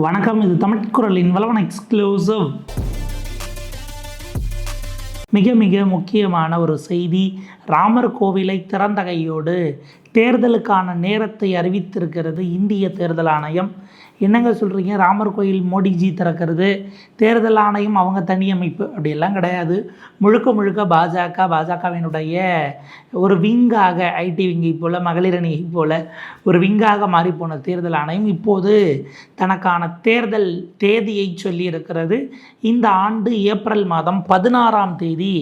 வணக்கம் இது தமிழ்குரலின் வளவன் எக்ஸ்க்ளூசிவ் மிக மிக முக்கியமான ஒரு செய்தி ராமர் கோவிலை திறந்த கையோடு தேர்தலுக்கான நேரத்தை அறிவித்திருக்கிறது இந்திய தேர்தல் ஆணையம். என்னங்க சொல்கிறீங்க ராமர் கோயில் மோடிஜி திறக்கிறது தேர்தல் ஆணையம் அவங்க தனி அமைப்பு. அப்படியெல்லாம் கிடையாது. முழுக்க முழுக்க பாஜக பாஜகவினுடைய ஒரு விங்காக ஐடி விங்கை போல் மகளிர் அணியை போல் ஒரு விங்காக மாறிப்போன தேர்தல் ஆணையம் இப்போது தனக்கான தேர்தல் தேதியை சொல்லியிருக்கிறது. இந்த ஆண்டு ஏப்ரல் மாதம் பதினாறாம் தேதி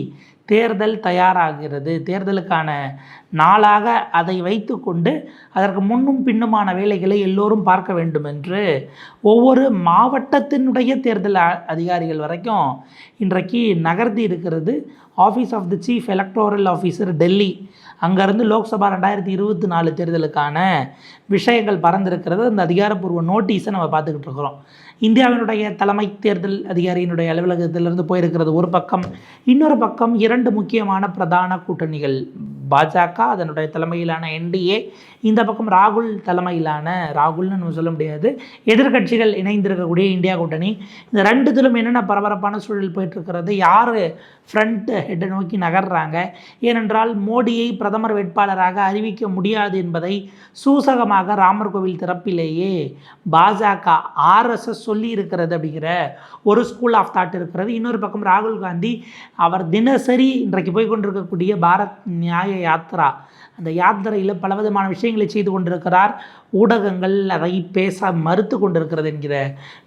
தேர்தல் தயாராகிறது. தேர்தலுக்கான நாளாக அதை வைத்துக்கொண்டு அதற்கு முன்னும் பின்னுமான வேலைகளை எல்லோரும் பார்க்க வேண்டும் என்று ஒவ்வொரு மாவட்டத்தினுடைய தேர்தல் அ- அதிகாரிகள் வரைக்கும் இன்றைக்கு நகர்த்தி இருக்கிறது. Office of the chief electoral officer Delhi. அங்கேருந்து லோக்சபா ரெண்டாயிரத்தி இருபத்தி நாலு தேர்தலுக்கான விஷயங்கள் பறந்திருக்கிறது. அந்த அதிகாரப்பூர்வ நோட்டீஸை நம்ம பார்த்துக்கிட்டு இருக்கிறோம். இந்தியாவினுடைய தலைமை தேர்தல் அதிகாரியினுடைய அலுவலகத்திலிருந்து போயிருக்கிறது. ஒரு பக்கம் இன்னொரு பக்கம் இரண்டு முக்கியமான பிரதான கூட்டணிகள். பாஜக அதனுடைய தலைமையிலான என்டிஏ இந்த பக்கம் ராகுல் தலைமையிலான ராகுல்னு நம்ம சொல்ல முடியாது. எதிர்க்கட்சிகள் இணைந்திருக்கக்கூடிய இந்தியா கூட்டணி. இந்த ரெண்டுத்திலும் என்னென்ன பரபரப்பான சூழல் போயிட்டுருக்கிறது? யார் ஃப்ரண்ட் ஹெட்டை நோக்கி நகர்றாங்க? ஏனென்றால் மோடியை பிரதமர் வேட்பாளராக அறிவிக்க முடியாது என்பதை சூசகமாக ராமர் கோவில் திறப்பிலேயே பாஜக ஆர்எஸ்எஸ் சொல்லி இருக்கிறது அப்படிங்கிற ஒரு ஸ்கூல் ஆஃப் தாட் இருக்கிறது. இன்னொரு பக்கம் ராகுல் காந்தி அவர் தினசரி இன்றைக்கு போய் கொண்டிருக்கக்கூடிய பாரத் நியாய யாத்ரா. அந்த யாத்திரையில் பலவிதமான விஷயங்களை செய்து கொண்டிருக்கிறார். ஊடகங்கள் அதை பேச மறுத்து கொண்டிருக்கிறது என்கிற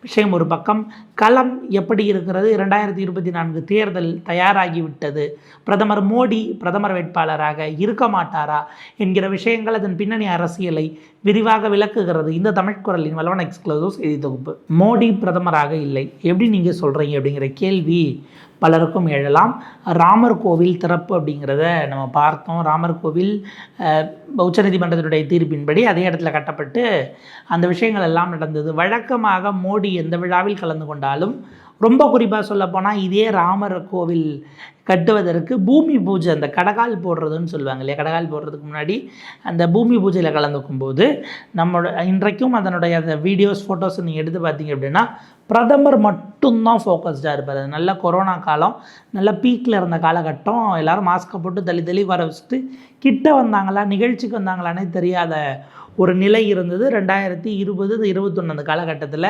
விஷயம் ஒரு பக்கம். களம் எப்படி இருக்கிறது? இரண்டாயிரத்தி இருபத்தி நான்கு தேர்தல் தயாராகிவிட்டது. பிரதமர் மோடி பிரதமர் வேட்பாளராக இருக்க மாட்டாரா என்கிற விஷயங்கள் அதன் பின்னணி அரசியலை விரிவாக விளக்குகிறது. இந்த தமிழ்குரலின் வல்லவன் எக்ஸ்க்ளூசிவ் செய்தி தொகுப்பு. மோடி பிரதமராக இல்லை. எப்படி நீங்கள் சொல்கிறீங்க அப்படிங்கிற கேள்வி பலருக்கும் எழலாம். ராமர் கோவில் திறப்பு அப்படிங்கிறத நம்ம பார்த்தோம். ராமர் கோவில் உச்சநீதிமன்றத்தினுடைய தீர்ப்பின்படி அதே இடத்துல கட்டப்பட்டு அந்த விஷயங்கள் எல்லாம் நடந்தது. வழக்கமாக மோடி எந்த விழாவில் கலந்து கொண்டாலும் ரொம்ப குறிப்பாக சொல்லப்போனால் இதே ராமர் கோவில் கட்டுவதற்கு பூமி பூஜை அந்த கடகால் போடுறதுன்னு சொல்லுவாங்க இல்லையா? கடகால் போடுறதுக்கு முன்னாடி அந்த பூமி பூஜையில் கலந்துக்கும் போது நம்மளோட இன்றைக்கும் அதனுடைய அந்த வீடியோஸ் ஃபோட்டோஸ் நீங்கள் எடுத்து பார்த்தீங்க அப்படின்னா பிரதமர் மட்டும்தான் ஃபோக்கஸ்டாக இருப்பார். அது நல்ல கொரோனா காலம் நல்ல பீக்கில் இருந்த காலகட்டம் எல்லாரும் மாஸ்க்கை போட்டு தள்ளி தள்ளி வர வச்சுட்டு கிட்ட வந்தாங்களா நிகழ்ச்சிக்கு வந்தாங்களானே தெரியாத ஒரு நிலை இருந்தது. ரெண்டாயிரத்தி இருபது இருபத்தொன்று அந்த காலகட்டத்தில்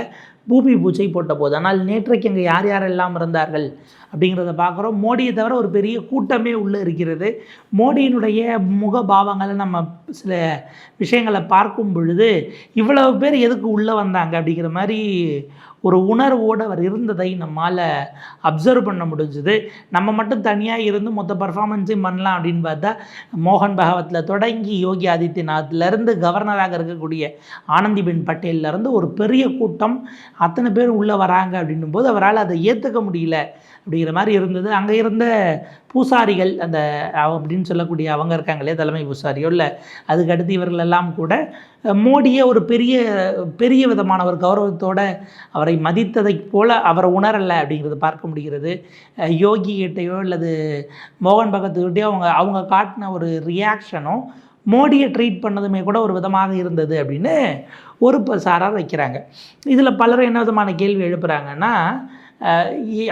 பூமி பூஜை போட்ட போது. ஆனால் நேற்றைக்கு அங்கே யார் யாரெல்லாம் இருந்தார்கள் அப்படிங்கிறத பார்க்குறோம். மோடியை தவிர ஒரு பெரிய கூட்டமே உள்ளே இருக்கிறது. மோடியினுடைய முக பாவங்களை நம்ம சில விஷயங்களை பார்க்கும் பொழுது இவ்வளவு பேர் எதுக்கு உள்ளே வந்தாங்க அப்படிங்கிற மாதிரி ஒரு உணர்வோடு அவர் இருந்ததை நம்மால் அப்சர்வ் பண்ண முடிஞ்சுது. நம்ம மட்டும் தனியாக இருந்து மொத்த பர்ஃபார்மன்ஸையும் பண்ணலாம் அப்படின்னு பார்த்தா மோகன் பகவத்தில் தொடங்கி யோகி ஆதித்யநாத்லேருந்து கவர்னராக இருக்கக்கூடிய ஆனந்திபென் பட்டேல்லேருந்து ஒரு பெரிய கூட்டம் அத்தனை பேர் உள்ளே வராங்க அப்படின்னும் போது அவரால் அதை ஏற்றுக்க முடியல அப்படிங்கிற மாதிரி இருந்தது. அங்கே இருந்த பூசாரிகள் அந்த அப்படின்னு சொல்லக்கூடிய அவங்க இருக்காங்களே தலைமை பூசாரியோ இல்லை அதுக்கடுத்து இவர்களெல்லாம் கூட மோடியை ஒரு பெரிய பெரிய விதமான ஒரு கௌரவத்தோடு அவரை மதித்ததைப் போல் அவரை உணரலை அப்படிங்கிறது பார்க்க முடிகிறது. யோகிகிட்டையோ யோகி கிட்டேயோ அல்லது மோகன் பகத்துக்கிட்டேயோ அவங்க அவங்க காட்டின ஒரு ரியாக்ஷனும் மோடியை ட்ரீட் பண்ணதுமே கூட ஒரு விதமாக இருந்தது அப்படின்னு ஒரு சாராக சாரார் வைக்கிறாங்க. இதில் பலரும் என்ன விதமான கேள்வி எழுப்புகிறாங்கன்னா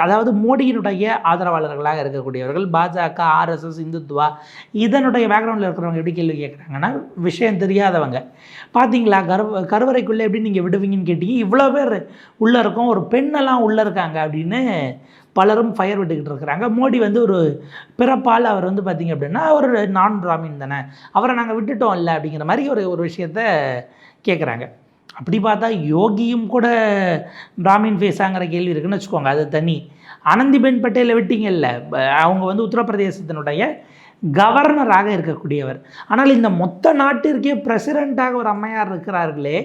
அதாவது மோடியினுடைய ஆதரவாளர்களாக இருக்கக்கூடியவர்கள் பாஜக ஆர்எஸ்எஸ் இந்துத்வா இதனுடைய பேக்ரவுண்டில் இருக்கிறவங்க எப்படி கேள்வி கேட்குறாங்கன்னா விஷயம் தெரியாதவங்க. பார்த்தீங்களா கருவ கருவறைக்குள்ளே எப்படி நீங்கள் விடுவீங்கன்னு கேட்டீங்க இவ்வளோ பேர் உள்ளே இருக்கோம் ஒரு பெண்ணெல்லாம் உள்ளே இருக்காங்க அப்படின்னு பலரும் ஃபயர் விட்டுக்கிட்டு இருக்கிறாங்க. மோடி வந்து ஒரு பிறப்பால் அவர் வந்து பார்த்திங்க அப்படின்னா ஒரு நான் பிராமின் தானே. அவரை நாங்கள் விட்டுட்டோம் இல்லை அப்படிங்கிற மாதிரி ஒரு ஒரு விஷயத்த கேட்குறாங்க. அப்படி பார்த்தா யோகியும் கூட பிராமின் ஃபேஸாங்கிற கேள்வி இருக்குன்னு வச்சுக்கோங்க அது தனி. ஆனந்திபென் பட்டேலை விட்டீங்கல்ல அவங்க வந்து உத்தரப்பிரதேசத்தினுடைய கவர்னராக இருக்கக்கூடியவர். ஆனால் இந்த மொத்த நாட்டிற்கே பிரசிடெண்ட்டாக ஒரு அம்மையார் இருக்கிறார்களே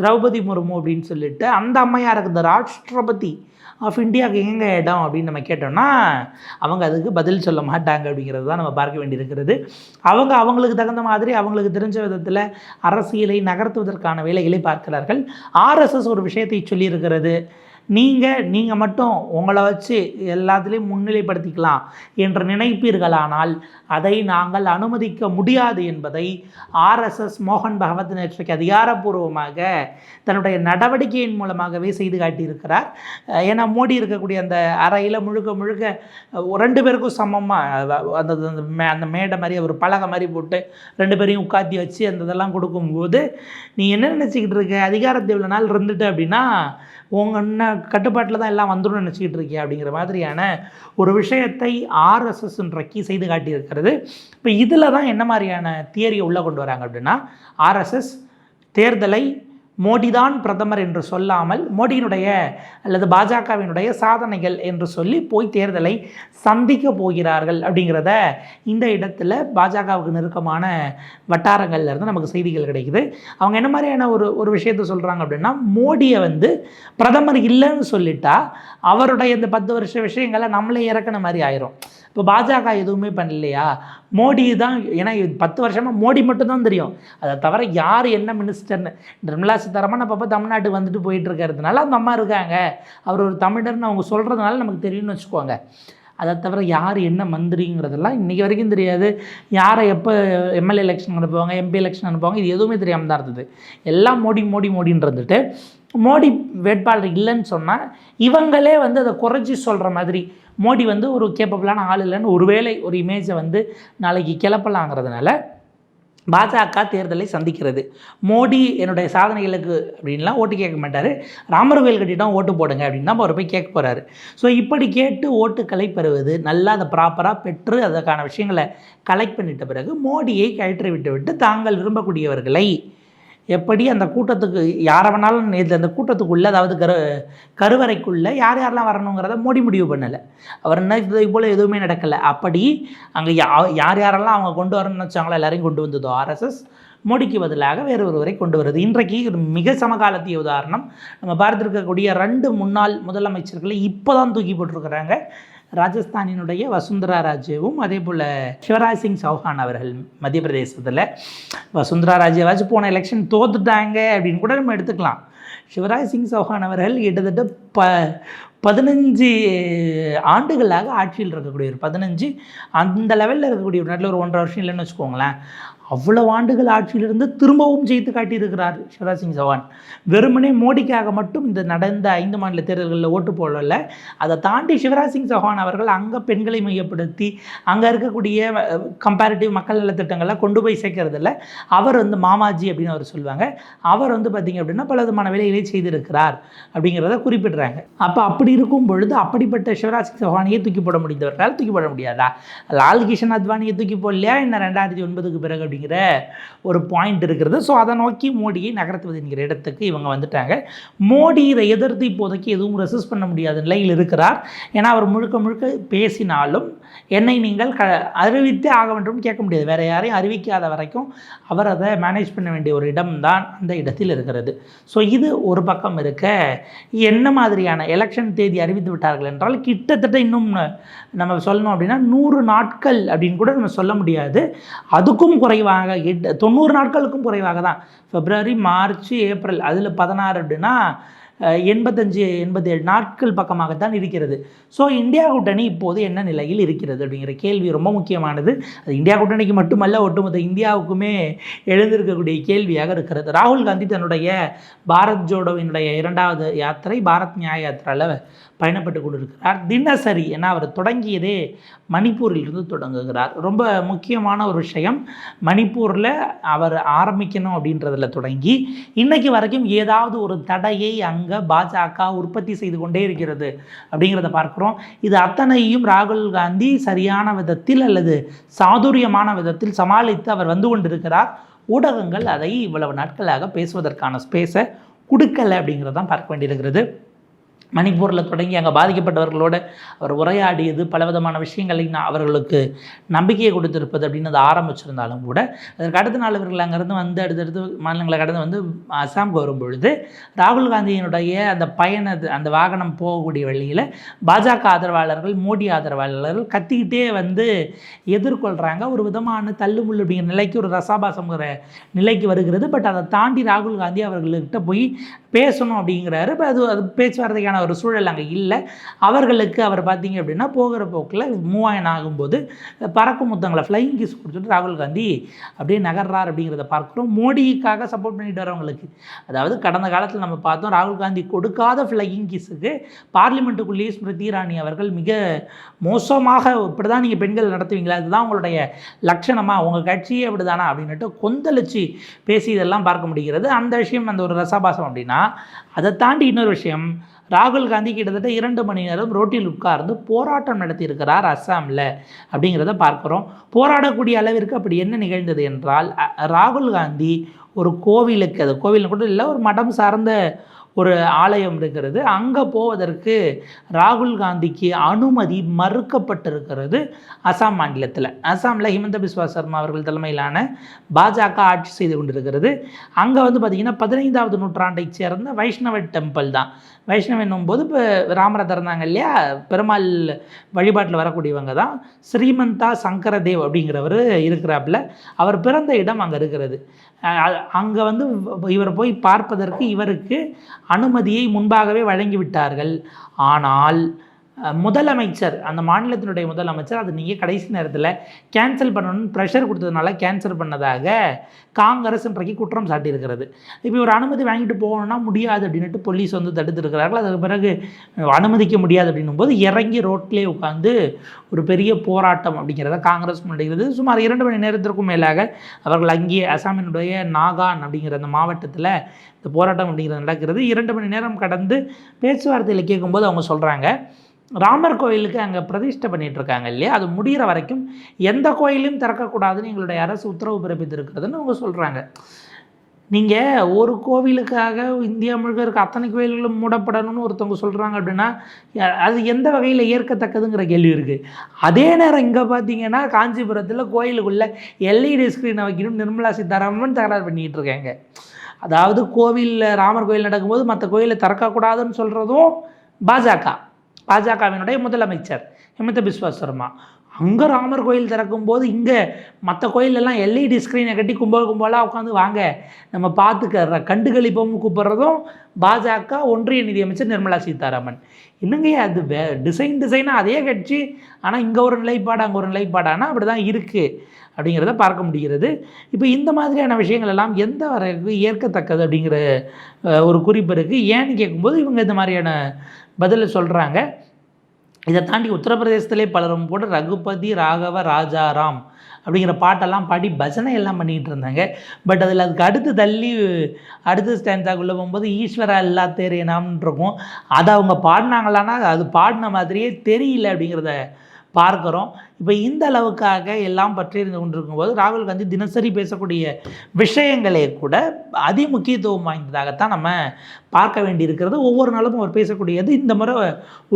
திரௌபதி முர்மு அப்படின்னு சொல்லிட்டு அந்த அம்மையாருக்கு இந்த ராஷ்டிரபதி ஆஃப் இந்தியாவுக்கு எங்கே இடம் அப்படின்னு நம்ம கேட்டோம்னா அவங்க அதுக்கு பதில் சொல்ல மாட்டாங்க அப்படிங்கிறது தான் நம்ம பார்க்க வேண்டியிருக்கிறது. அவங்க அவங்களுக்கு தகுந்த மாதிரி அவங்களுக்கு தெரிஞ்ச விதத்தில் அரசியலை நகர்த்துவதற்கான வேலைகளை பார்க்கிறார்கள். ஆர்எஸ்எஸ் ஒரு விஷயத்தை சொல்லியிருக்கிறது. நீங்கள் நீங்கள் மட்டும் உங்களை வச்சு எல்லாத்துலேயும் முன்னிலைப்படுத்திக்கலாம் என்று நினைப்பீர்களானால் அதை நாங்கள் அனுமதிக்க முடியாது என்பதை ஆர்எஸ்எஸ் மோகன் பகவத் நேற்றைக்கு அதிகாரப்பூர்வமாக தன்னுடைய நடவடிக்கையின் மூலமாகவே செய்து காட்டியிருக்கிறார். ஏன்னா மோடி இருக்கக்கூடிய அந்த அறையில் முழுக்க முழுக்க ரெண்டு பேருக்கும் சமமாக அந்த அந்த மே- அந்த மேடை மாதிரி ஒரு பலகை மாதிரி போட்டு ரெண்டு பேரையும் உட்காத்தி வச்சு அந்த இதெல்லாம் கொடுக்கும்போது நீ என்ன நினச்சிக்கிட்டு இருக்க? அதிகாரத்தை இவ்வளோ நாள் இருந்துட்டு அப்படின்னா உங்கள் என்ன கட்டுப்பாட்டில் தான் எல்லாம் வந்துடும் நினச்சிக்கிட்டு இருக்கியா அப்படிங்கிற மாதிரியான ஒரு விஷயத்தை ஆர்எஸ்எஸ் இன்றைக்கு செய்து காட்டியிருக்கிறது. இப்போ இதில் தான் என்ன மாதிரியான தியரியை உள்ளே கொண்டு வராங்க அப்படின்னா ஆர்எஸ்எஸ் தேர்தலை மோடி தான் பிரதமர் என்று சொல்லாமல் மோடியினுடைய அல்லது பாஜகவினுடைய சாதனைகள் என்று சொல்லி போய் தேர்தலை சந்திக்க போகிறார்கள் அப்படிங்கிறத இந்த இடத்துல பாஜகவுக்கு நெருக்கமான வட்டாரங்கள்லேருந்து நமக்கு செய்திகள் கிடைக்குது. அவங்க என்ன மாதிரியான ஒரு ஒரு விஷயத்த சொல்கிறாங்க அப்படின்னா மோடியை வந்து பிரதமர் இல்லைன்னு சொல்லிட்டா அவருடைய இந்த பத்து வருஷ விஷயங்களை நம்மளே இறக்குன மாதிரி ஆயிரும். இப்போ பாஜக எதுவுமே பண்ணலையா? மோடி தான் ஏன்னா பத்து வருஷமாக மோடி மட்டும்தான் தெரியும். அதை தவிர யார் என்ன மினிஸ்டர்னு? நிர்மலா சீதாராமன் அப்பப்போ தமிழ்நாட்டுக்கு வந்துட்டு போயிட்டு இருக்கிறதுனால அந்த அம்மா இருக்காங்க. அவர் ஒரு தமிழர்னு அவங்க சொல்கிறதுனால நமக்கு தெரியும்னு வச்சுக்கோங்க. அதை தவிர யார் என்ன மந்திரிங்கிறதெல்லாம் இன்றைக்கி வரைக்கும் தெரியாது. யாரை எப்போ எம்எல்ஏ எலெக்ஷன் அனுப்புவாங்க எம்பி எலெக்ஷன் அனுப்புவாங்க இது எதுவுமே தெரியாமல் தான் இருந்தது. எல்லாம் மோடி மோடி மோடின்னு மோடி வேட்பாளர் இல்லைன்னு சொன்னால் இவங்களே வந்து அதை குறைச்சி சொல்கிற மாதிரி மோடி வந்து ஒரு கேப்பபிளான ஆள் இல்லைன்னு ஒருவேளை ஒரு இமேஜை வந்து நாளைக்கு கிளப்பலாங்கிறதுனால பாஜக தேர்தலை சந்திக்கிறது. மோடி என்னுடைய சாதனைகளுக்கு அப்படின்லாம் ஓட்டு கேட்க மாட்டார். ராமர் கோயில் கட்டிட்டோம் ஓட்டு போடுங்க அப்படின்னு தான் அவர் போய் கேட்க போகிறாரு ஸோ இப்படி கேட்டு ஓட்டுக்களை பெறுவது நல்லா அதை ப்ராப்பராக பெற்று அதற்கான விஷயங்களை கலெக்ட் பண்ணிட்ட பிறகு மோடியை கழற்றி விட்டு விட்டு தாங்கள் விரும்பக்கூடியவர்களை எப்படி அந்த கூட்டத்துக்கு யாரை வேணாலும் நேற்று அந்த கூட்டத்துக்குள்ளே அதாவது கரு கருவறைக்குள்ளே யார் யாரெல்லாம் வரணுங்கிறத மோடி முடிவு பண்ணலை. அவர் என்ன போல் எதுவுமே நடக்கலை. அப்படி அங்கே யா யார் யாரெல்லாம் அவங்க கொண்டு வரணும்னு வச்சாங்களோ எல்லாரையும் கொண்டு வந்ததோ ஆர்எஸ்எஸ் மோடிக்கு பதிலாக வேறு ஒருவரை கொண்டு வருது. இன்றைக்கு ஒரு மிக சமகாலத்திய உதாரணம். நம்ம பார்த்துருக்கக்கூடிய ரெண்டு முன்னாள் முதலமைச்சர்களை இப்போ தான் தூக்கி போட்டிருக்கிறாங்க. ராஜஸ்தானினுடைய வசுந்தரா ராஜேவும் அதே போல் சிவராஜ் சிங் சௌஹான் அவர்கள் மத்திய பிரதேசத்தில் வசுந்தரா ராஜேவாச்சும் போன எலெக்ஷன் தோத்துட்டாங்க அப்படின்னு கூட நம்ம எடுத்துக்கலாம். சிவராஜ் சிங் சௌஹான் அவர்கள் கிட்டத்தட்ட ப பதினஞ்சு ஆண்டுகளாக ஆட்சியில் இருக்கக்கூடிய ஒரு பதினஞ்சு அந்த லெவலில் இருக்கக்கூடிய ஒரு நல்ல ஒரு ஒன்றரை வருஷம் இல்லைன்னு வச்சுக்கோங்களேன். அவ்வளவு ஆண்டுகள் ஆட்சியிலிருந்து திரும்பவும் ஜெயித்து காட்டியிருக்கிறார் சிவராஜ் சிங் சௌஹான் வெறுமனே மோடிக்காக மட்டும் இந்த நடந்த ஐந்து மாநில தேர்தல்களில் ஓட்டு போடல. அதை தாண்டி சிவராஜ் சிங் சௌஹான் அவர்கள் அங்கே பெண்களை மையப்படுத்தி அங்கே இருக்கக்கூடிய கம்பேரிட்டிவ் மக்கள் நலத்திட்டங்களை கொண்டு போய் சேர்க்கறதில்ல. அவர் வந்து மாமாஜி அப்படின்னு அவர் சொல்லுவாங்க. அவர் வந்து பார்த்திங்க அப்படின்னா பல விதமான வேலைகளை செய்திருக்கிறார் அப்படிங்கிறத குறிப்பிடுறாங்க. அப்போ அப்படி இருக்கும் பொழுது அப்படிப்பட்ட சிவராஜ் சிங் சௌஹானையே தூக்கி போட முடிந்தவர்களால் தூக்கி போட முடியாதா? லால் கிஷன் அத்வானியை தூக்கி போடலையா? என்ன ரெண்டாயிரத்தி ஒன்பதுக்கு பிறகு அப்படிங்கிற ஒரு பாயிண்ட் இருக்கிறது ஸோ அதை நோக்கி மோடியை நகர்த்துவது என்கிற இடத்துக்கு இவங்க வந்துட்டாங்க. மோடி இதை எதிர்த்து இப்போதைக்கு எதுவும் ரெசிஸ்ட் பண்ண முடியாத நிலையில் இருக்கிறார். ஏன்னா அவர் முழுக்க முழுக்க பேசினாலும் என்னை நீங்கள் க அறிவித்தே ஆக வேண்டும் கேட்க முடியாது. வேறு யாரையும் அறிவிக்காத வரைக்கும் அவர் அதை மேனேஜ் பண்ண வேண்டிய ஒரு இடம்தான் அந்த இடத்தில் இருக்கிறது. ஸோ இது ஒரு பக்கம் இருக்க என்ன மாதிரியான எலெக்ஷன் தேதி அறிவித்து விட்டார்கள் என்றால் கிட்டத்தட்ட இன்னும் நம்ம சொல்லணும் அப்படின்னா நூறு நாட்கள் அப்படின்னு கூட நம்ம சொல்ல முடியாது. அதுக்கும் குறைவாக எட்டு தொண்ணூறு நாட்களுக்கும் குறைவாக தான் பிப்ரவரி மார்ச் ஏப்ரல் அதில் பதினாறு அப்படின்னா எண்பத்தஞ்சு எண்பத்தேழு நாட்கள் பக்கமாகத்தான் இருக்கிறது. ஸோ இந்தியா கூட்டணி இப்போது என்ன நிலையில் இருக்கிறது அப்படிங்கிற கேள்வி ரொம்ப முக்கியமானது. அது இந்தியா கூட்டணிக்கு மட்டுமல்ல ஒட்டுமொத்த இந்தியாவுக்குமே எழுந்திருக்கக்கூடிய கேள்வியாக இருக்கிறது. ராகுல் காந்தி தன்னுடைய பாரத் ஜோடோவினுடைய இரண்டாவது யாத்திரை பாரத் நியாய யாத்திராவில் பயணப்பட்டு கொண்டிருக்கிறார். தினசரி ஏன்னா அவர் தொடங்கியதே மணிப்பூரிலிருந்து தொடங்குகிறார். ரொம்ப முக்கியமான ஒரு விஷயம் மணிப்பூரில் அவர் ஆரம்பிக்கணும் அப்படின்றதில் தொடங்கி இன்றைக்கு வரைக்கும் ஏதாவது ஒரு தடையை அங்கே பாஜக உற்பத்தி செய்து கொண்டே இருக்கிறது அப்படிங்கிறத பார்க்குறோம். இது அத்தனையும் ராகுல் காந்தி சரியான விதத்தில் அல்லது சாதுரியமான விதத்தில் சமாளித்து அவர் வந்து கொண்டிருக்கிறார். ஊடகங்கள் அதை இவ்வளவு நாட்களாக பேசுவதற்கான ஸ்பேஸை கொடுக்கலை அப்படிங்கிறதான் பார்க்க வேண்டியிருக்கிறது. மணிப்பூரில் தொடங்கி அங்கே பாதிக்கப்பட்டவர்களோடு அவர் உரையாடியது பலவிதமான விஷயங்களை நான் அவர்களுக்கு நம்பிக்கையை கொடுத்திருப்பது அப்படின்னு அதை ஆரம்பிச்சிருந்தாலும் கூட அதற்கு அடுத்த நாள் இவர்கள் அங்கேருந்து வந்து அடுத்தடுத்து மாநிலங்களை கடந்து வந்து அசாமுக்கு வரும் பொழுது ராகுல் காந்தியினுடைய அந்த பயண அந்த வாகனம் போகக்கூடிய வழியில் பாஜக ஆதரவாளர்கள் மோடி ஆதரவாளர்கள் கத்திக்கிட்டே வந்து எதிர்கொள்கிறாங்க ஒரு விதமான தள்ளுமுள்ளு அப்படிங்கிற நிலைக்கு ஒரு ரசாபாசங்கிற நிலைக்கு வருகிறது. பட் அதை தாண்டி ராகுல் காந்தி அவர்கள்கிட்ட போய் பேசணும் அப்படிங்கிறாரு. இப்போ அது அது பேச்சுவார்த்தைக்கான மாதிரியான ஒரு சூழல் அங்கே இல்லை. அவர்களுக்கு அவர் பார்த்தீங்க அப்படின்னா போகிற போக்கில் மூவாயிரம் ஆகும்போது பறக்கும் முத்தங்களை ஃப்ளைங் கிஸ் கொடுத்துட்டு ராகுல் காந்தி அப்படியே நகர்றார் அப்படிங்கிறத பார்க்குறோம். மோடிக்காக சப்போர்ட் பண்ணிட்டு வரவங்களுக்கு. அதாவது கடந்த காலத்தில் நம்ம பார்த்தோம் ராகுல் காந்தி கொடுக்காத ஃப்ளையிங் கிஸுக்கு பார்லிமெண்ட்டுக்குள்ளேயே ஸ்மிருதி இராணி அவர்கள் மிக மோசமாக இப்படி தான் நீங்கள் பெண்கள் நடத்துவீங்களா? இதுதான் உங்களுடைய லட்சணமாக உங்கள் கட்சியே அப்படிதானா? அப்படின்னுட்டு கொந்தளிச்சு பேசி இதெல்லாம் பார்க்க முடிகிறது. அந்த விஷயம் அந்த ஒரு ரசபாசம் அப்படின்னா அதை தாண்டி இன்னொரு விஷயம் ராகுல் காந்தி கிட்டத்தட்ட இரண்டு மணி நேரம் ரோட்டில் உட்கார்ந்து போராட்டம் நடத்தியிருக்கிறார் அஸ்ஸாமில் அப்படிங்கிறத பார்க்குறோம். போராடக்கூடிய அளவிற்கு அப்படி என்ன நிகழ்ந்தது என்றால் ராகுல் காந்தி ஒரு கோவிலுக்கு அது கோவில் கூட இல்லை ஒரு மடம் சார்ந்த ஒரு ஆலயம் இருக்கிறது. அங்கே போவதற்கு ராகுல் காந்திக்கு அனுமதி மறுக்கப்பட்டிருக்கிறது அசாம் மாநிலத்தில். அசாமில் ஹிமந்த பிஸ்வா சர்மா அவர்கள் தலைமையிலான பாஜக ஆட்சி செய்து கொண்டிருக்கிறது. அங்கே வந்து பார்த்திங்கன்னா பதினைந்தாவது நூற்றாண்டைச் சேர்ந்த வைஷ்ணவ டெம்பிள் தான். வைஷ்ணவ என்னும்போது இப்போ ராமரை திறந்தாங்க இல்லையா? பெருமாள் வழிபாட்டில் வரக்கூடியவங்க தான். ஸ்ரீமந்தா சங்கரதேவ் அப்படிங்கிறவர் இருக்கிறாப்புல. அவர் பிறந்த இடம் அங்கே இருக்கிறது. அங்கே வந்து இவர் போய் பார்ப்பதற்கு இவருக்கு அனுமதியை முன்பாகவே வழங்கிவிட்டார்கள். ஆனால் முதலமைச்சர் அந்த மாநிலத்தினுடைய முதலமைச்சர் அது நீங்கள் கடைசி நேரத்தில் கேன்சல் பண்ணணும்னு ப்ரெஷர் கொடுத்ததுனால கேன்சல் பண்ணதாக காங்கிரஸ் இன்றைக்கு குற்றம் சாட்டியிருக்கிறது. இப்போ ஒரு அனுமதி வாங்கிட்டு போகணும்னா முடியாது அப்படின்ட்டு போலீஸ் வந்து தடுத்துருக்கிறார்கள். அதுக்கு பிறகு அனுமதிக்க முடியாது அப்படின்னும் போது இறங்கி ரோட்லேயே உட்காந்து ஒரு பெரிய போராட்டம் அப்படிங்கிறத காங்கிரஸ் முன்னெடுக்கிறது. சுமார் இரண்டு மணி நேரத்திற்கும் மேலாக அவர்கள் அங்கேயே அசாமினுடைய நாகான் அப்படிங்கிற அந்த மாவட்டத்தில் இந்த போராட்டம் அப்படிங்கிறது நடக்கிறது. இரண்டு மணி நேரம் கடந்து பேச்சுவார்த்தையில் கேட்கும்போது அவங்க சொல்கிறாங்க ராமர் கோயிலுக்கு அங்கே பிரதிஷ்டை பண்ணிட்டு இருக்காங்க இல்லையா? அது முடிகிற வரைக்கும் எந்த கோயிலையும் திறக்கக்கூடாதுன்னு எங்களுடைய அரசு உத்தரவு பிறப்பித்திருக்கிறதுன்னு அவங்க சொல்கிறாங்க நீங்கள் ஒரு கோவிலுக்காக இந்தியா முழுக்க இருக்க அத்தனை கோயில்களும் மூடப்படணும்னு ஒருத்தவங்க சொல்கிறாங்க அப்படின்னா அது எந்த வகையில் ஏற்கத்தக்கதுங்கிற கேள்வி இருக்குது அதே நேரம் இங்கே பார்த்தீங்கன்னா காஞ்சிபுரத்தில் கோயிலுக்குள்ளே எல்இடி ஸ்க்ரீனை வைக்கணும் நிர்மலா சீதாராமன் தகராறு பண்ணிக்கிட்டு இருக்காங்க. அதாவது கோவிலில் ராமர் கோயில் நடக்கும்போது மற்ற கோயிலை திறக்கக்கூடாதுன்னு சொல்கிறதும் பாஜக. பாஜகவினுடைய முதலமைச்சர் ஹிமந்த பிஸ்வா சர்மா. அங்கே ராமர் கோயில் திறக்கும் போது இங்கே மற்ற கோயிலெல்லாம் எல்இடி ஸ்க்ரீனை கட்டி கும்பல் கும்பலாக உட்காந்து வாங்க. நம்ம பார்த்துக்கிற கண்டுகளிப்போம் கூப்பிட்றதும் பாஜக ஒன்றிய நிதியமைச்சர் நிர்மலா சீதாராமன். என்னங்க அது வே டிசைன் டிசைனாக அதே கட்சி ஆனால் இங்கே ஒரு நிலைப்பாடு அங்கே ஒரு நிலைப்பாடானா அப்படி தான் இருக்குது அப்படிங்கிறத பார்க்க முடிகிறது. இப்போ இந்த மாதிரியான விஷயங்கள் எல்லாம் எந்த வரைக்கும் ஏற்கத்தக்கது அப்படிங்கிற ஒரு குறிப்பு இருக்குது ஏன்னு கேட்கும்போது இவங்க இந்த மாதிரியான பதில் சொல்கிறாங்க இதை தாண்டி உத்தரப்பிரதேசத்திலே பலரும் கூட ரகுபதி ராகவ ராஜாராம் அப்படிங்கிற பாட்டெல்லாம் பாடி பஜனை எல்லாம் பண்ணிக்கிட்டு இருந்தாங்க. பட் அதில் அதுக்கு அடுத்து தள்ளி அடுத்த ஸ்டாண்டாக்குள்ளே போகும்போது ஈஸ்வரா எல்லா தேரேனாம்னு இருக்கும். அதை அவங்க பாடினாங்களான்னா அது பாடின மாதிரியே தெரியல அப்படிங்கிறத பார்க்குறோம். இப்போ இந்த அளவுக்காக எல்லாம் பற்றி இருந்து கொண்டிருக்கும்போது ராகுல் காந்தி தினசரி பேசக்கூடிய விஷயங்களே கூட அதிமுக்கியத்துவம் வாய்ந்ததாகத்தான் நம்ம பார்க்க வேண்டியிருக்கிறது. ஒவ்வொரு நாளும் அவர் பேசக்கூடியது இந்த முறை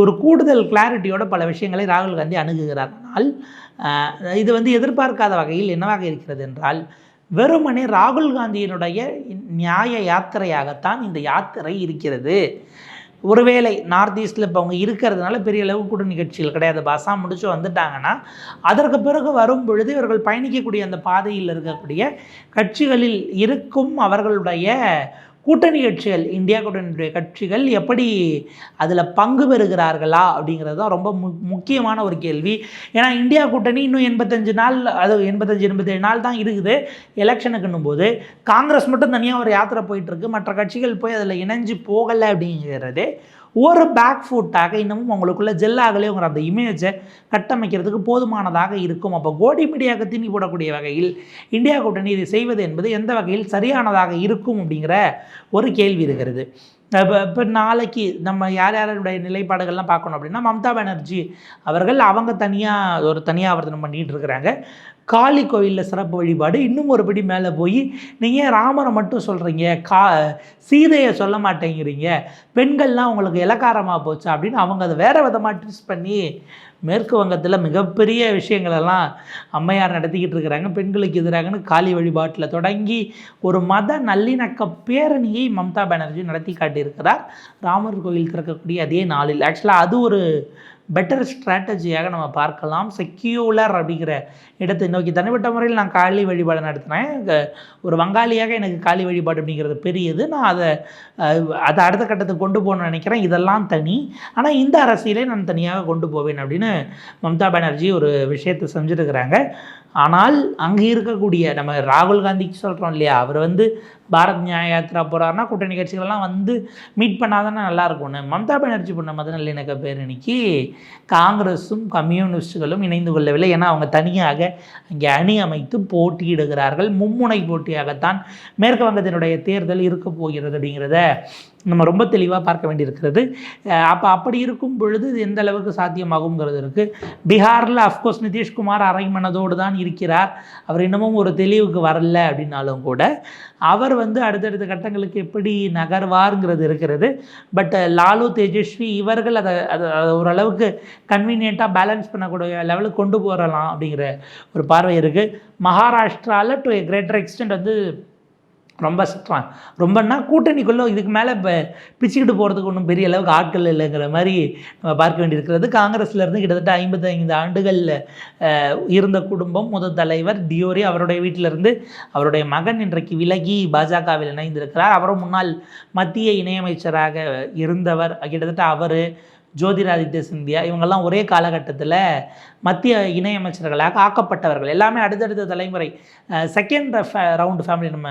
ஒரு கூடுதல் கிளாரிட்டியோட பல விஷயங்களை ராகுல் காந்தி அணுகுகிறார். ஆனால் இது வந்து எதிர்பார்க்காத வகையில் என்னவாக இருக்கிறது என்றால் வெறுமனே ராகுல் காந்தியினுடைய நியாய யாத்திரையாகத்தான் இந்த யாத்திரை இருக்கிறது. ஒருவேளை நார்த் ஈஸ்டில் இப்போ அவங்க இருக்கிறதுனால பெரிய அளவு கூட நிகழ்ச்சிகள் கிடையாது. இப்போ முடிச்சு வந்துட்டாங்கன்னா அதற்கு பிறகு வரும் பொழுது இவர்கள் பயணிக்கக்கூடிய அந்த பாதையில் இருக்கக்கூடிய கட்சிகளில் இருக்கும் அவர்களுடைய கூட்டணி கட்சிகள் இந்தியா கூட்டணியுடைய கட்சிகள் எப்படி அதில் பங்கு பெறுகிறார்களா அப்படிங்கிறது தான் ரொம்ப மு முக்கியமான ஒரு கேள்வி. ஏன்னா இந்தியா கூட்டணி இன்னும் எண்பத்தஞ்சு நாள் அது எண்பத்தஞ்சு எண்பத்தேழு நாள் தான் இருக்குது. எலெக்ஷனுக்குன்னும் போது காங்கிரஸ் மட்டும் தனியாக ஒரு யாத்திரை போயிட்டுருக்கு மற்ற கட்சிகள் போய் அதில் இணைஞ்சு போகலை அப்படிங்கிறது ஒரு பேக் ஃபுட்டாக இன்னமும் உங்களுக்குள்ள ஜெல்லாகலேங்கிற அந்த இமேஜை கட்டமைக்கிறதுக்கு போதுமானதாக இருக்கும். அப்போ கோடி மீடியாவுக்கு தீனி போடக்கூடிய வகையில் இந்தியா கூட்டணி இதை செய்வது என்பது எந்த வகையில் சரியானதாக இருக்கும் அப்படிங்கிற ஒரு கேள்வி இருக்கிறது. இப்போ இப்போ நாளைக்கு நம்ம யார் யாருடைய நிலைப்பாடுகள்லாம் பார்க்கணும் அப்படின்னா மம்தா பானர்ஜி அவர்கள் அவங்க தனியாக ஒரு தனியாக தனியாவர்த்தனம் பண்ணிகிட்டு இருக்கிறாங்க. காளி கோயிலில் சிறப்பு வழிபாடு. இன்னும் ஒரு படி மேலே போய் நீங்கள் ராமரை மட்டும் சொல்கிறீங்க கா சீதையை சொல்ல மாட்டேங்கிறீங்க? பெண்கள்லாம் உங்களுக்கு இலக்காரமாக போச்சு? அப்படின்னு அவங்க அதை வேறு விதமாக ட்விஸ்ட் பண்ணி மேற்கு வங்கத்தில் மிகப்பெரிய விஷயங்களெல்லாம் அம்மையார் நடத்திக்கிட்டு இருக்கிறாங்க. பெண்களுக்கு எதிராகன்னு காளி வழிபாட்டில் தொடங்கி ஒரு மத நல்லிணக்க பேரணியை மம்தா பானர்ஜி நடத்தி காட்டியிருக்கிறார். ராமர் கோயில் திறக்கக்கூடிய அதே நாளில். ஆக்சுவலாக அது ஒரு பெட்டர் ஸ்ட்ராட்டஜியாக நம்ம பார்க்கலாம். செக்யூலர் அப்படிங்கிற இடத்தை நோக்கி தனிப்பட்ட முறையில் நான் காளி வழிபாடு நடத்தினேன். ஒரு வங்காளியாக எனக்கு காளி வழிபாடு அப்படிங்கிறது பெரியது. நான் அதை அதை அடுத்த கட்டத்துக்கு கொண்டு போகணும்னு நினைக்கிறேன். இதெல்லாம் தனி. ஆனால் இந்த அரசியலே நான் தனியாக கொண்டு போவேன் அப்படின்னு மம்தா பானர்ஜி ஒரு விஷயத்தை செஞ்சுருக்கிறாங்க. ஆனால் அங்கே இருக்கக்கூடிய நம்ம ராகுல் காந்திக்கு சொல்கிறோம் இல்லையா? அவர் வந்து பாரத் நியாய யாத்ரா போகிறாருன்னா கூட்டணி கட்சிகள்லாம் வந்து மீட் பண்ணாதானே நல்லாயிருக்கும்னு. மம்தா பானர்ஜி பண்ண மத நல்லிணக்க பேரணிக்கு காங்கிரஸும் கம்யூனிஸ்டுகளும் இணைந்து கொள்ளவில்லை. ஏன்னா அவங்க தனியாக அங்கே அணி அமைத்து போட்டியிடுகிறார்கள். மும்முனை போட்டியாகத்தான் மேற்கு வங்கத்தினுடைய தேர்தல் இருக்க போகிறது அப்படிங்கிறத நம்ம ரொம்ப தெளிவாக பார்க்க வேண்டியிருக்கிறது. அப்போ அப்படி இருக்கும் பொழுது இது எந்த அளவுக்கு சாத்தியமாகுங்கிறது இருக்குது பீகாரில் அஃப்கோர்ஸ் நிதிஷ்குமார் அரை மனதோடு தான் இருக்கிறார். அவர் இன்னமும் ஒரு தெளிவுக்கு வரல அப்படின்னாலும் கூட அவர் வந்து அடுத்தடுத்த கட்டங்களுக்கு எப்படி நகர்வாருங்கிறது இருக்கிறது. பட் uh, லாலு தேஜஸ்வி இவர்கள் அதை அதை அதை ஓரளவுக்கு கன்வீனியண்ட்டாக பேலன்ஸ் பண்ணக்கூடிய லெவலுக்கு கொண்டு போகலாம் அப்படிங்கிற ஒரு பார்வை இருக்குது மகாராஷ்டிராவில் டு எ கிரேட்டர் extent வந்து ரொம்ப ஸ்ட்ராங் ரொம்பன்னா கூட்டணிக்குள்ளே இதுக்கு மேலே இப்போ பிச்சுக்கிட்டு போகிறதுக்கு ஒன்றும் பெரிய அளவுக்கு ஆட்கள் இல்லைங்கிற மாதிரி நம்ம பார்க்க வேண்டியிருக்கிறது. காங்கிரஸ்லேருந்து கிட்டத்தட்ட ஐம்பத்தைந்து ஐந்து ஆண்டுகளில் இருந்த குடும்பம் முதல் தலைவர் டியோரி அவருடைய வீட்டிலிருந்து அவருடைய மகன் இன்றைக்கு விலகி பாஜகவில் இணைந்திருக்கிறார். அவரும் முன்னாள் மத்திய இணையமைச்சராக இருந்தவர். கிட்டத்தட்ட அவர் ஜோதிராதித்ய சிந்தியா இவங்கெல்லாம் ஒரே காலகட்டத்தில் மத்திய இணையமைச்சர்களாக ஆக்கப்பட்டவர்கள். எல்லாமே அடுத்தடுத்த தலைமுறை. செகண்ட் ரவுண்டு ஃபேமிலி நம்ம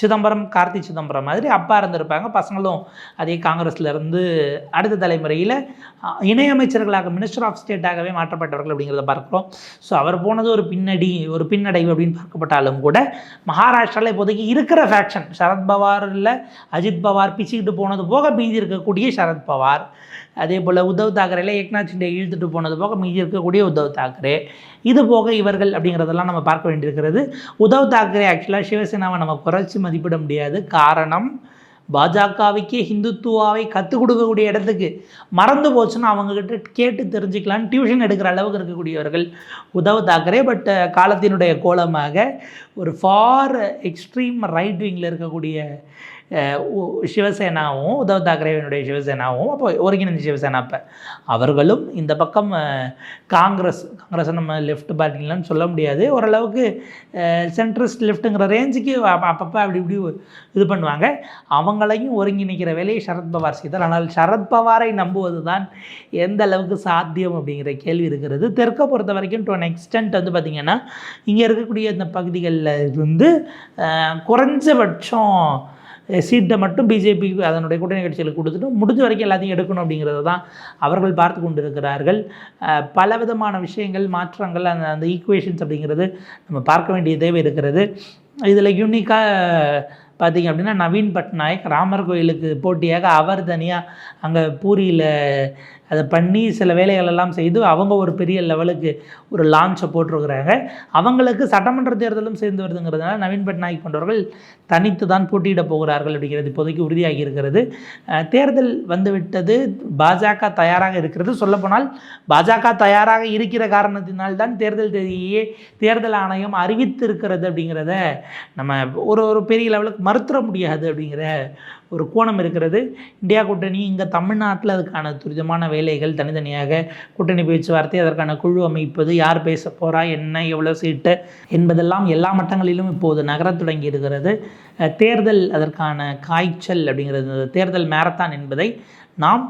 சிதம்பரம் கார்த்தி சிதம்பரம் மாதிரி அப்பா இருந்திருப்பாங்க. பசங்களும் அதே காங்கிரஸ்ல இருந்து அடுத்த தலைமுறையில் இணையமைச்சர்களாக மினிஸ்டர் ஆஃப் ஸ்டேட்டாகவே மாற்றப்பட்டவர்கள் அப்படிங்கிறத பார்க்குறோம். ஸோ அவர் போனது ஒரு பின்னடி ஒரு பின்னடைவு அப்படின்னு பார்க்கப்பட்டாலும் கூட மகாராஷ்டிராவில் இப்போதைக்கு இருக்கிற ஃபேக்ஷன் சரத்பவாரில் அஜித் பவார் பிச்சுக்கிட்டு போனது போக மீதி இருக்கக்கூடிய சரத்பவார் அதே போல் உத்தவ் தாக்கரேல ஏக்நாத் சிண்டே இழுத்துட்டு போனது போக மீதி இருக்கக்கூடிய உத்தவ் தாக்கரே. இது போக இவர்கள் அப்படிங்கிறதெல்லாம் நம்ம பார்க்க வேண்டியிருக்கிறது. உத்தவ் தாக்கரே ஆக்சுவலாக சிவசேனாவை நம்ம குறைச்சி மதிப்பிட முடியாது. காரணம் பாஜகவுக்கே ஹிந்துத்துவாவை கற்றுக் கொடுக்கக்கூடிய இடத்துக்கு மறந்து போச்சுன்னா அவங்கக்கிட்ட கேட்டு தெரிஞ்சுக்கலான்னு டியூஷன் எடுக்கிற அளவுக்கு இருக்கக்கூடியவர்கள் உத்தவ் தாக்கரே. பட் காலத்தினுடைய கோலமாக ஒரு ஃபார் எக்ஸ்ட்ரீம் ரைட் விங்கில் இருக்கக்கூடிய சிவசேனாவும் உத்தவ் தாக்கரேவினுடைய சிவசேனாவும் அப்போ ஒருங்கிணைந்த சிவசேனா அப்போ அவர்களும் இந்த பக்கம் காங்கிரஸ் காங்கிரஸ் நம்ம லெஃப்ட் பார்ட்டிங்களான்னு சொல்ல முடியாது. ஓரளவுக்கு சென்ட்ரஸ்ட் லெஃப்ட்டுங்கிற ரேஞ்சுக்கு அப்பப்போ அப்படி இப்படி இது பண்ணுவாங்க. அவங்க அவங்களையும் ஒருங்கிணைக்கிற வேலையை சரத்பவார் செய்தார். ஆனால் சரத்பவாரை நம்புவது தான் எந்த அளவுக்கு சாத்தியம் அப்படிங்கிற கேள்வி இருக்கிறது. தெற்கை பொறுத்த வரைக்கும் டு அன் எக்ஸ்டென்ட் வந்து பார்த்திங்கன்னா இங்கே இருக்கக்கூடிய இந்த பகுதிகளில் இருந்து குறைஞ்சபட்சம் சீட்டை மட்டும் பிஜேபி அதனுடைய கூட்டணி கட்சிகளுக்கு கொடுத்துட்டு முடிஞ்ச வரைக்கும் எல்லாத்தையும் எடுக்கணும் அப்படிங்கிறத தான் அவர்கள் பார்த்து கொண்டிருக்கிறார்கள். பல விதமான விஷயங்கள் மாற்றங்கள் அந்த அந்த ஈக்குவேஷன்ஸ் அப்படிங்கிறது நம்ம பார்க்க வேண்டிய தேவை இருக்கிறது. இதில் யூனிக்காக பார்த்தீங்க அப்படின்னா நவீன் பட்நாயக் ராமர் கோயிலுக்கு போட்டியாக அவர் தனியாக அங்கே பூரியில் அதை பண்ணி சில வேலைகள் எல்லாம் செய்து அவங்க ஒரு பெரிய லெவலுக்கு ஒரு லான்ச்சை போட்டிருக்கிறாங்க. அவங்களுக்கு சட்டமன்ற தேர்தலும் சேர்ந்து வருதுங்கிறதுனால நவீன் பட்நாயக் போன்றவர்கள் தனித்து தான் போட்டியிட போகிறார்கள் அப்படிங்கிறது இப்போதைக்கு உறுதியாகி இருக்கிறது. தேர்தல் வந்துவிட்டது. பாஜக தயாராக இருக்கிறது. சொல்லப்போனால் பாஜக தயாராக இருக்கிற காரணத்தினால் தான் தேர்தல் தேதியே தேர்தல் ஆணையம் அறிவித்திருக்கிறது அப்படிங்கிறத நம்ம ஒரு ஒரு பெரிய லெவலுக்கு மறுத்துற முடியாது அப்படிங்கிற ஒரு கோணம் இருக்கிறது. இந்தியா கூட்டணி இங்கே தமிழ்நாட்டில் அதுக்கான துரிதமான வேலைகள் தனித்தனியாக கூட்டணி பேச்சுவார்த்தை அதற்கான குழு அமைப்பது யார் பேச போகிறா என்ன எவ்வளோ சீட்டு என்பதெல்லாம் எல்லா மட்டங்களிலும் இப்போது நகரத் தொடங்கி இருக்கிறது. தேர்தல் அதற்கான காய்ச்சல் அப்படிங்கிறது தேர்தல் மேரத்தான் என்பதை நாம்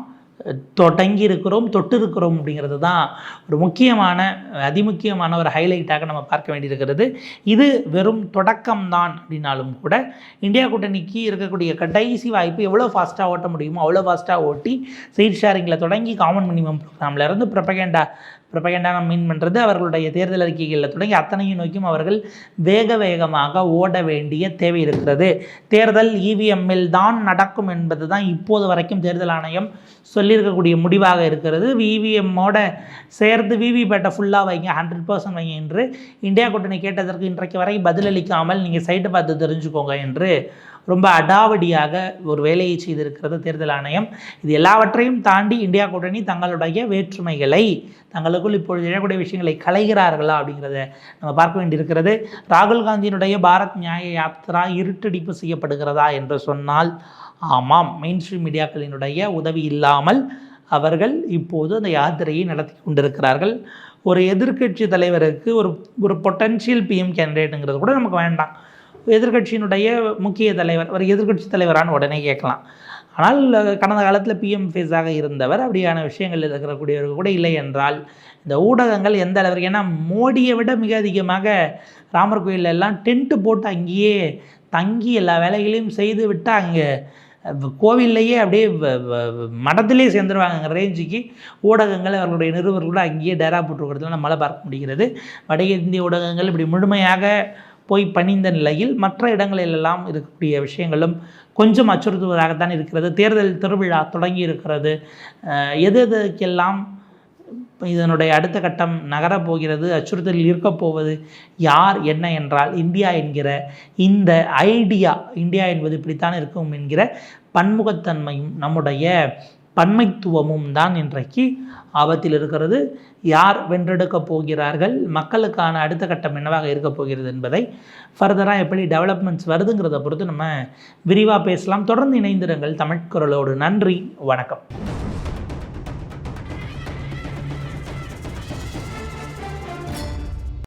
தொடங்கி இருக்கிறோம் தொட்டு இருக்கிறோம் அப்படிங்கிறது தான் ஒரு முக்கியமான அதிமுக்கியமான ஒரு ஹைலைட்டாக நம்ம பார்க்க வேண்டியிருக்கிறது. இது வெறும் தொடக்கம்தான் அப்படின்னாலும் கூட இந்தியா கூட்டணிக்கு இருக்கக்கூடிய கடைசி வாய்ப்பு எவ்வளோ ஃபாஸ்ட்டாக ஓட்ட முடியுமோ அவ்வளோ ஃபாஸ்ட்டாக ஓட்டி சீட் ஷேரிங்கில் தொடங்கி காமன் மினிமம் ப்ரோக்ராமில் இருந்து ப்ரொபகேண்டா ப்ரொபகேண்டா மீன் பண்ணுறது அவர்களுடைய தேர்தல் அறிக்கைகளில் தொடங்கி அத்தனையும் நோக்கியும் அவர்கள் வேக வேகமாக ஓட வேண்டிய தேவை இருக்கிறது. தேர்தல் இவிஎம்மில் தான் நடக்கும் என்பது தான் இப்போது வரைக்கும் தேர்தல் ஆணையம் சொல்லியிருக்கக்கூடிய முடிவாக இருக்கிறது. விவிஎம்மோட சேர்ந்து விவிபேட்டை ஃபுல்லாக வைங்க ஹண்ட்ரட் பர்சன்ட் வைங்க என்று இந்தியா கூட்டணி கேட்டதற்கு இன்றைக்கு வரை பதிலளிக்காமல் நீங்கள் சைட்டை பார்த்து தெரிஞ்சுக்கோங்க என்று ரொம்ப அடாவடியாக ஒரு வேலையை செய்திருக்கிறது தேர்தல் ஆணையம். இது எல்லாவற்றையும் தாண்டி இந்தியா கூட்டணி தங்களுடைய வேற்றுமைகளை தங்களுக்குள் இப்பொழுது இழக்கூடிய விஷயங்களை களைகிறார்களா அப்படிங்கிறத நம்ம பார்க்க வேண்டியிருக்கிறது. ராகுல் காந்தியினுடைய பாரத் நியாய யாத்திரா இருட்டடிப்பு செய்யப்படுகிறதா என்று சொன்னால் ஆமாம் மெயின் ஸ்ட்ரீம் மீடியாக்களினுடைய உதவி இல்லாமல் அவர்கள் இப்போது அந்த யாத்திரையை நடத்தி கொண்டிருக்கிறார்கள். ஒரு எதிர்க்கட்சி தலைவருக்கு ஒரு ஒரு பொட்டன்ஷியல் பிஎம் கேண்டிடேட்டுங்கிறது கூட நமக்கு வேண்டாம். எதிர்க்கட்சியினுடைய முக்கிய தலைவர் ஒரு எதிர்க்கட்சி தலைவரான்னு உடனே கேட்கலாம். ஆனால் கடந்த காலத்தில் பிஎம் ஃபேஸாக இருந்தவர் அப்படியான விஷயங்கள் இருக்கக்கூடியவர்கள் கூட இல்லை என்றால் இந்த ஊடகங்கள் எந்த அளவிற்கு ஏன்னா மோடியை விட மிக அதிகமாக ராமர் கோயிலில் எல்லாம் டென்ட்டு போட்டு அங்கேயே தங்கி எல்லா வேலைகளையும் செய்து விட்டு அங்கே கோவில்லையே அப்படியே வ- வ- மடத்திலே சேர்ந்துருவாங்க. ரேஞ்சுக்கு ஊடகங்கள் அவர்களுடைய நிருபர்களோட அங்கேயே டேரா போட்டுருக்கிறதுல நம்மளால் பார்க்க முடிகிறது. வட இந்திய ஊடகங்கள் இப்படி முழுமையாக போய் பணிந்த நிலையில் மற்ற இடங்களிலெல்லாம் இருக்கக்கூடிய விஷயங்களும் கொஞ்சம் அச்சுறுத்துவதாகத்தான் இருக்கிறது. தேர்தல் திருவிழா தொடங்கி இருக்கிறது எது எதுக்கெல்லாம் இதனுடைய அடுத்த கட்டம் நகரப் போகிறது அச்சுறுத்தலில் இருக்கப் போவது யார் என்ன என்றால் இந்தியா என்கிற இந்த ஐடியா இந்தியா என்பது இப்படித்தான் இருக்கும் என்கிற பன்முகத்தன்மையும் நம்முடைய பன்மைத்துவமும் தான் இன்றைக்கு ஆபத்தில் இருக்கிறது. யார் வென்றெடுக்கப் போகிறார்கள்? மக்களுக்கான அடுத்த கட்டம் என்னவாக இருக்கப் போகிறது என்பதை ஃபர்தராக எப்படி டெவலப்மெண்ட்ஸ் வருதுங்கிறத பொறுத்து நம்ம விரிவாக பேசலாம். தொடர்ந்து இணைந்திருங்கள் தமிழ்குரலோடு நன்றி. வணக்கம்.